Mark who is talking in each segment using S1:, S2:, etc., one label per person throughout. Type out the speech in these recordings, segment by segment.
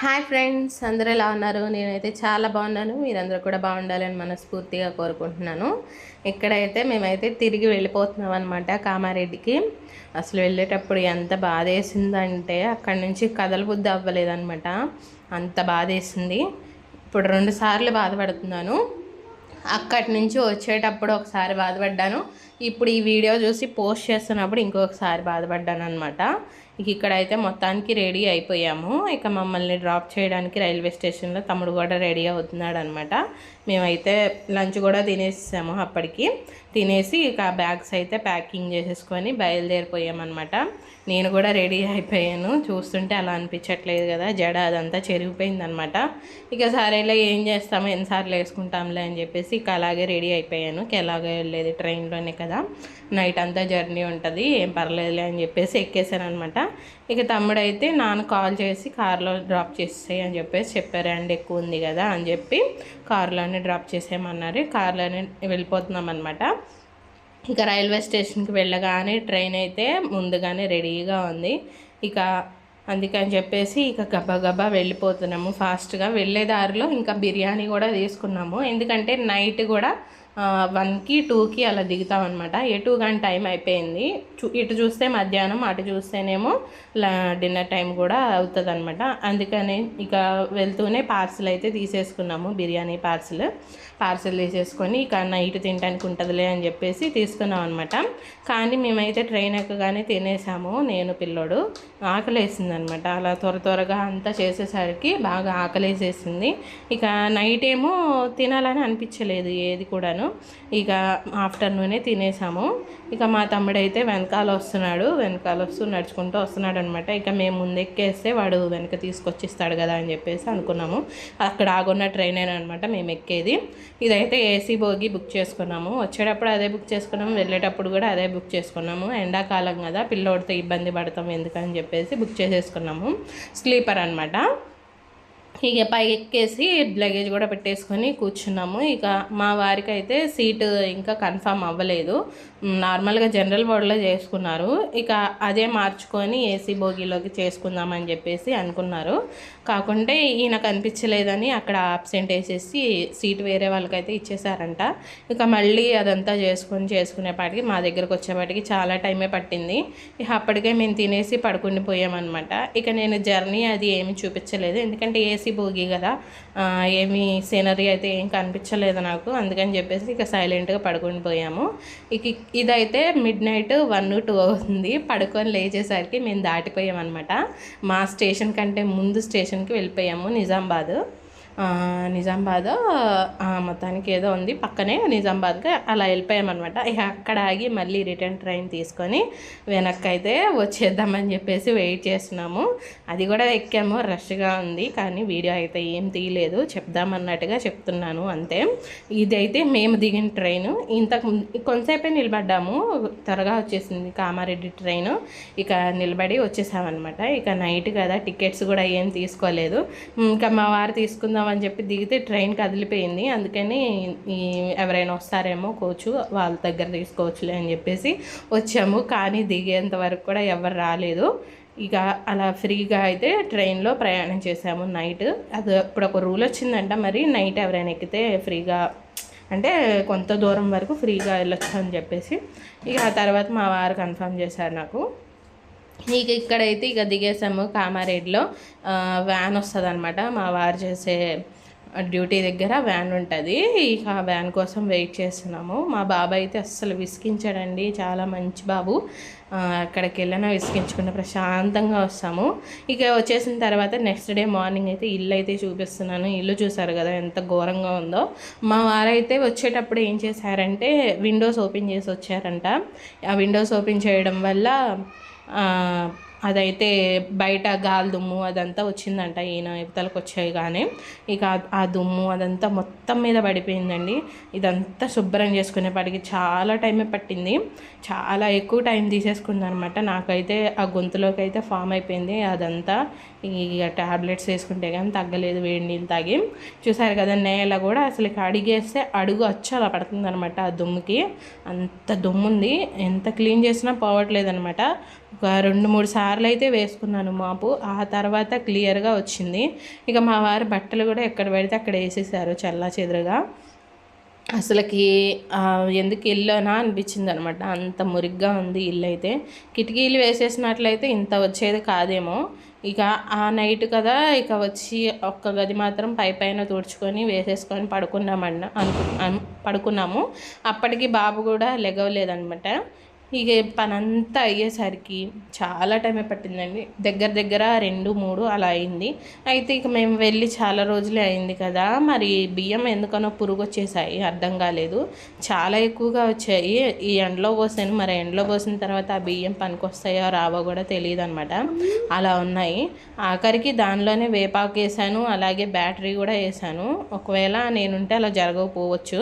S1: Hi friends అందరూ ఎలా ఉన్నారు? నేనైతే చాలా బాగున్నాను. మీరందరూ కూడా బాగుండాలని మనస్ఫూర్తిగా కోరుకుంటున్నాను. ఇక్కడైతే మేమైతే తిరిగి వెళ్ళిపోతున్నాం అనమాట కామారెడ్డికి. అసలు వెళ్ళేటప్పుడు ఎంత బాధ వేసిందంటే అక్కడి నుంచి కదల బుద్ధి అంత బాధ వేసింది ఇప్పుడు రెండుసార్లు బాధపడుతున్నాను. అక్కడి నుంచి వచ్చేటప్పుడు ఒకసారి బాధపడ్డాను. ఇప్పుడు ఈ వీడియో చూసి పోస్ట్ చేస్తున్నప్పుడు ఇంకొకసారి బాధపడ్డాను అనమాట ఇక ఇక్కడైతే మొత్తానికి రెడీ అయిపోయాము. ఇక మమ్మల్ని డ్రాప్ చేయడానికి రైల్వే స్టేషన్లో తమ్ముడు కూడా రెడీ అవుతున్నాడు అనమాట మేమైతే లంచ్ కూడా తినేసాము అప్పటికి. తినేసి ఇక బ్యాగ్స్ అయితే ప్యాకింగ్ చేసేసుకొని బయలుదేరిపోయామన్నమాట. నేను కూడా రెడీ అయిపోయాను. చూస్తుంటే అలా అనిపించట్లేదు కదా జడ అదంతా చెరిగిపోయిందనమాట ఇక సరేలే ఏం చేస్తాము ఎన్నిసార్లు వేసుకుంటాంలే అని చెప్పేసి ఇక అలాగే రెడీ అయిపోయాను. ఇక ఎలాగే వెళ్ళేది ట్రైన్లోనే కదా. నైట్ అంతా జర్నీ ఉంటుంది ఏం పర్లేదులే అని చెప్పేసి ఎక్కేసాను అనమాట ఇక తమ్ముడు అయితే నాన్న కాల్ చేసి కార్లో డ్రాప్ చేసేయి అని చెప్పేసి చెప్పారు అండ్ ఎక్కువ ఉంది కదా అని చెప్పి కార్లోనే డ్రాప్ చేసేయమన్నారు. కార్లోనే వెళ్ళిపోతున్నాం అనమాట ఇక రైల్వే స్టేషన్కి వెళ్ళగానే ట్రైన్ అయితే ముందుగానే రెడీగా ఉంది. ఇక అందుకని చెప్పేసి ఇక గబాగబా వెళ్ళిపోతున్నాము. ఫాస్ట్గా వెళ్ళే దారిలో ఇంకా బిర్యానీ కూడా తీసుకున్నాము. ఎందుకంటే నైట్ కూడా వన్కి టూకి అలా దిగుతామన్నమాట. ఎటు కానీ టైం అయిపోయింది. చూ ఇటు చూస్తే మధ్యాహ్నం అటు చూస్తేనేమో డిన్నర్ టైం కూడా అవుతుంది అనమాట అందుకని ఇక వెళ్తూనే పార్సిల్ అయితే తీసేసుకున్నాము బిర్యానీ పార్సిల్. పార్సిల్ తీసేసుకొని ఇక నైట్ తినడానికి ఉంటుందిలే అని చెప్పేసి తీసుకున్నాం అనమాట కానీ మేమైతే ట్రైన్ ఎక్కగానే తినేసాము నేను పిల్లోడు. ఆకలేసింది అనమాట అలా త్వర త్వరగా అంతా చేసేసరికి బాగా ఆకలేసేసింది. ఇక నైట్ ఏమో తినాలని అనిపించలేదు ఏది కూడాను. ఇక ఆఫ్టర్నూనే తినేసాము. ఇక మా తమ్ముడైతే వెనకాల వస్తున్నాడు. వెనకాల వస్తూ నడుచుకుంటూ వస్తున్నాడు అనమాట ఇక మేము ముందెక్కేస్తే వాడు వెనక తీసుకొచ్చిస్తాడు కదా అని చెప్పేసి అనుకున్నాము. అక్కడ ఆగున్న ట్రైన్ అనమాట మేము ఎక్కేది. ఇదైతే ఏసీ బోగి బుక్ చేసుకున్నాము. వచ్చేటప్పుడు అదే బుక్ చేసుకున్నాము. వెళ్ళేటప్పుడు కూడా అదే బుక్ చేసుకున్నాము. ఎండాకాలం కదా పిల్లోడితో ఇబ్బంది పడతాం ఎందుకని చెప్పేసి బుక్ చేసేసుకున్నాము. స్లీపర్ అనమాట ఇక పైకి ఎక్కేసి లగేజ్ కూడా పెట్టేసుకొని కూర్చున్నాము. ఇక మా వారికి అయితే సీటు ఇంకా కన్ఫర్మ్ అవ్వలేదు. నార్మల్గా జనరల్ బోర్డులో చేసుకున్నారు. ఇక అదే మార్చుకొని ఏసీ బోగీలోకి చేసుకుందామని చెప్పేసి అనుకున్నారు. కాకుంటే ఈయన కనిపించలేదని అక్కడ ఆబ్సెంట్ వేసేసి సీట్ వేరే వాళ్ళకైతే ఇచ్చేసారంట ఇక మళ్ళీ అదంతా చేసుకొని చేసుకునేపాటికి మా దగ్గరకు వచ్చేపాటికి చాలా టైమే పట్టింది. ఇక అప్పటికే మేము తినేసి పడుకుని పోయామన్నమాట ఇక నేను జర్నీ అది ఏమి చూపించలేదు. ఎందుకంటే ఏసీ ఏసీ భోగి కదా. ఏమి సీనరీ అయితే ఏం కనిపించలేదు నాకు. అందుకని చెప్పేసి ఇక సైలెంట్గా పడుకొని పోయాము. ఇక ఇదైతే మిడ్ నైట్ వన్ టూ అవుతుంది. పడుకొని లేచేసరికి మేము దాటిపోయామన్నమాట. మా స్టేషన్ కంటే ముందు స్టేషన్కి వెళ్ళిపోయాము నిజామాబాద్. నిజామాబాద్ మొత్తానికి ఏదో ఉంది. పక్కనే నిజామాబాద్గా అలా వెళ్ళిపోయామన్నమాట. ఇక అక్కడ ఆగి మళ్ళీ రిటర్న్ ట్రైన్ తీసుకొని వెనక్కి అయితే వచ్చేద్దామని చెప్పేసి వెయిట్ చేస్తున్నాము. అది కూడా ఎక్కాము. రష్గా ఉంది కానీ వీడియో అయితే ఏం తీయలేదు. చెప్దామన్నట్టుగా చెప్తున్నాను అంతే. ఇదైతే మేము దిగిన ట్రైన్. ఇంతకు కొంతసేపే నిలబడ్డాము. త్వరగా వచ్చేసింది కామారెడ్డి ట్రైన్. ఇక నిలబడి వచ్చేసామన్నమాట. ఇక నైట్ కదా టికెట్స్ కూడా ఏం తీసుకోలేదు. ఇంకా మా వారు తీసుకుందాం అని చెప్పి దిగితే ట్రైన్ కదిలిపోయింది. అందుకని ఎవరైనా వస్తారేమో కోచు వాళ్ళ దగ్గర తీసుకోవచ్చులే అని చెప్పేసి వచ్చాము. కానీ దిగేంత వరకు కూడా ఎవరు రాలేదు. ఇక అలా ఫ్రీగా అయితే ట్రైన్లో ప్రయాణం చేసాము నైట్. అది ఇప్పుడు ఒక రూల్ వచ్చిందంట మరి నైట్ ఎవరైనా ఎక్కితే ఫ్రీగా అంటే కొంత దూరం వరకు ఫ్రీగా వెళ్ళొచ్చు అని చెప్పేసి. ఇక ఆ తర్వాత మా వారు కన్ఫర్మ్ చేశారు నాకు. ఇక ఇక్కడైతే ఇక దిగేసాము కామారెడ్డిలో. వ్యాన్ వస్తుంది అనమాట మా వారు చేసే డ్యూటీ దగ్గర వ్యాన్ ఉంటుంది. ఇక ఆ వ్యాన్ కోసం వెయిట్ చేస్తున్నాము. మా బాబాయ్ అయితే అస్సలు విసిగించాడండి. చాలా మంచి బాబు. అక్కడికి వెళ్ళినా విసిగించుకున్న ప్రశాంతంగా వస్తాము. ఇక వచ్చేసిన తర్వాత నెక్స్ట్ డే మార్నింగ్ అయితే ఇల్లు అయితే చూపిస్తున్నాను. ఇల్లు చూసారు కదా ఎంత ఘోరంగా ఉందో. మా వారైతే వచ్చేటప్పుడు ఏం చేశారంటే విండోస్ ఓపెన్ చేసి వచ్చారంట. ఆ విండోస్ ఓపెన్ చేయడం వల్ల అదైతే బయట గాలి దుమ్ము అదంతా వచ్చిందంట ఈయన ఇవతలకు వచ్చాయి కానీ ఇక ఆ దుమ్ము అదంతా మొత్తం మీద పడిపోయిందండి. ఇదంతా శుభ్రం చేసుకునేపాటికి చాలా టైమే పట్టింది. చాలా ఎక్కువ టైం తీసేసుకుంది అనమాట నాకైతే ఆ గొంతులోకి అయితే ఫామ్ అయిపోయింది. అదంతా ఇక టాబ్లెట్స్ వేసుకుంటే కానీ తగ్గలేదు వేడి నీళ్ళు తాగి. చూసారు కదా నేల కూడా అసలు అడిగేస్తే అడుగు వచ్చి అలా పడుతుంది అనమాట ఆ దుమ్ముకి. అంత దుమ్ము ఉంది ఎంత క్లీన్ చేసినా పోవట్లేదు అనమాట ఒక రెండు మూడు సార్లు అయితే వేసుకున్నాను మాపు ఆ తర్వాత క్లియర్గా వచ్చింది. ఇక మా వారి బట్టలు కూడా ఎక్కడ పెడితే అక్కడ వేసేసారు చల్లా చెదురుగా. అసలుకి ఎందుకు ఇల్లునా అనిపించింది అనమాట అంత మురిగ్గా ఉంది ఇల్లు అయితే కిటికీలు వేసేసినట్లయితే ఇంత వచ్చేది కాదేమో. ఇక ఆ నైట్ కదా ఇక వచ్చి ఒక్క గది మాత్రం పై పైన తుడుచుకొని వేసేసుకొని పడుకున్నామన్న అనుకు అను- పడుకున్నాము. అప్పటికి బాబు కూడా లెగవలేదనమాట ఇక పనంతా అయ్యేసరికి చాలా టైం పట్టిందండి. దగ్గర దగ్గర రెండు మూడు అలా అయింది. అయితే ఇక మేము వెళ్ళి చాలా రోజులే అయింది కదా మరి బియ్యం ఎందుకనో పురుగు వచ్చేసాయి అర్థం కాలేదు. చాలా ఎక్కువగా వచ్చాయి. ఈ ఎండలో పోసాను మరి ఎండలో పోసిన తర్వాత ఆ బియ్యం పనికొస్తాయో రావో కూడా తెలియదు అనమాట అలా ఉన్నాయి. ఆఖరికి దానిలోనే వేపాకు వేసాను అలాగే బ్యాటరీ కూడా వేసాను. ఒకవేళ నేనుంటే అలా జరగకపోవచ్చు.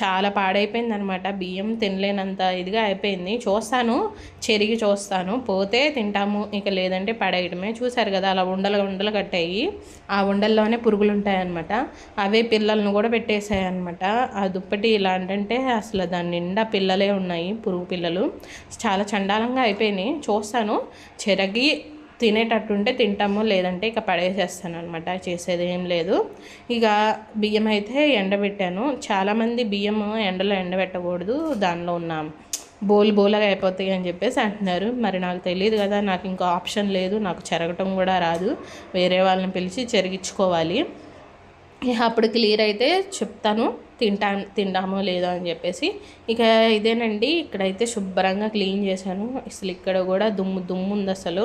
S1: చాలా పాడైపోయింది అనమాట బియ్యం తినలేనంత ఇదిగా అయిపోయింది. చూస్తాను చెరిగి చూస్తాను. పోతే తింటాము. ఇక లేదంటే పడేయడమే. చూశారు కదా అలా ఉండలు ఉండలు కట్టాయి. ఆ ఉండల్లోనే పురుగులు ఉంటాయన్నమాట అవే పిల్లలను కూడా పెట్టేశాయి అనమాట ఆ దుప్పటి ఇలా అంటే అసలు దాని నిండా పిల్లలే ఉన్నాయి పురుగు పిల్లలు. చాలా చండాలంగా అయిపోయినాయి. చూస్తాను. చెరగి తినేటట్టుంటే తింటాము. లేదంటే ఇక పడేసేస్తాను అనమాట చేసేది ఏం లేదు. ఇక బియ్యం అయితే ఎండబెట్టాను చాలామంది బియ్యం ఎండలో ఎండబెట్టకూడదు. దానిలో ఉన్నాము బోల్ బోలగా అయిపోతాయి అని చెప్పేసి అంటున్నారు. మరి నాకు తెలియదు కదా నాకు ఇంకా ఆప్షన్ లేదు నాకు చెరగటం కూడా రాదు. వేరే వాళ్ళని పిలిచి చెరిగించుకోవాలి. అప్పుడు క్లియర్ అయితే చెప్తాను. తింటా తింటామో లేదో అని చెప్పేసి ఇక ఇదేనండి. ఇక్కడైతే శుభ్రంగా క్లీన్ చేశాను. అసలు ఇక్కడ కూడా దుమ్ము దుమ్ము ఉంది అసలు.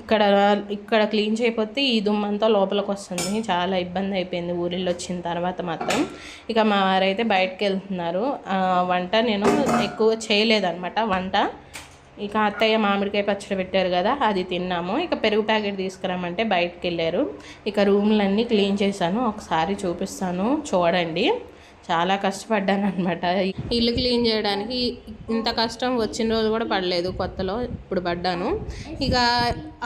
S1: ఇక్కడ ఇక్కడ క్లీన్ చేయకపోతే ఈ దుమ్ము అంతా లోపలికి వస్తుంది. చాలా ఇబ్బంది అయిపోయింది ఊరిలో వచ్చిన తర్వాత మాత్రం. ఇక మా వారైతే బయటకు వెళ్తున్నారు. వంట నేను ఎక్కువ చేయలేదన్నమాట. వంట. ఇక అత్తయ్య మామిడికాయ పచ్చడి పెట్టారు కదా అది తిన్నాము. ఇక పెరుగు ప్యాకెట్ తీసుకురామంటే బయటకు వెళ్ళారు. ఇక రూమ్లన్నీ క్లీన్ చేశాను. ఒకసారి చూపిస్తాను. చూడండి. చాలా కష్టపడ్డాను అనమాట ఇల్లు క్లీన్ చేయడానికి ఇంత కష్టం వచ్చిన రోజు కూడా పడలేదు కొత్తలో ఇప్పుడు పడ్డాను. ఇక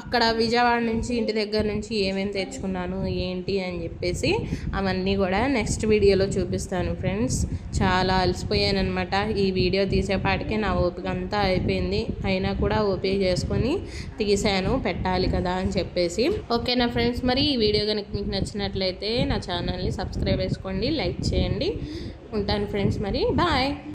S1: అక్కడ విజయవాడ నుంచి ఇంటి దగ్గర నుంచి ఏమేమి తెచ్చుకున్నాను ఏంటి అని చెప్పేసి అవన్నీ కూడా నెక్స్ట్ వీడియోలో చూపిస్తాను ఫ్రెండ్స్. చాలా అలసిపోయాను అనమాట ఈ వీడియో తీసేపాటికే నా ఓపిక అంతా అయిపోయింది. అయినా కూడా ఓపిక చేసుకొని తీసాను పెట్టాలి కదా అని చెప్పేసి. ఓకేనా ఫ్రెండ్స్? మరి ఈ వీడియో కనుక మీకు నచ్చినట్లయితే నా ఛానల్ని సబ్స్క్రైబ్ చేసుకోండి లైక్ చేయండి. ఉంటాను ఫ్రెండ్స్ మరి. బాయ్.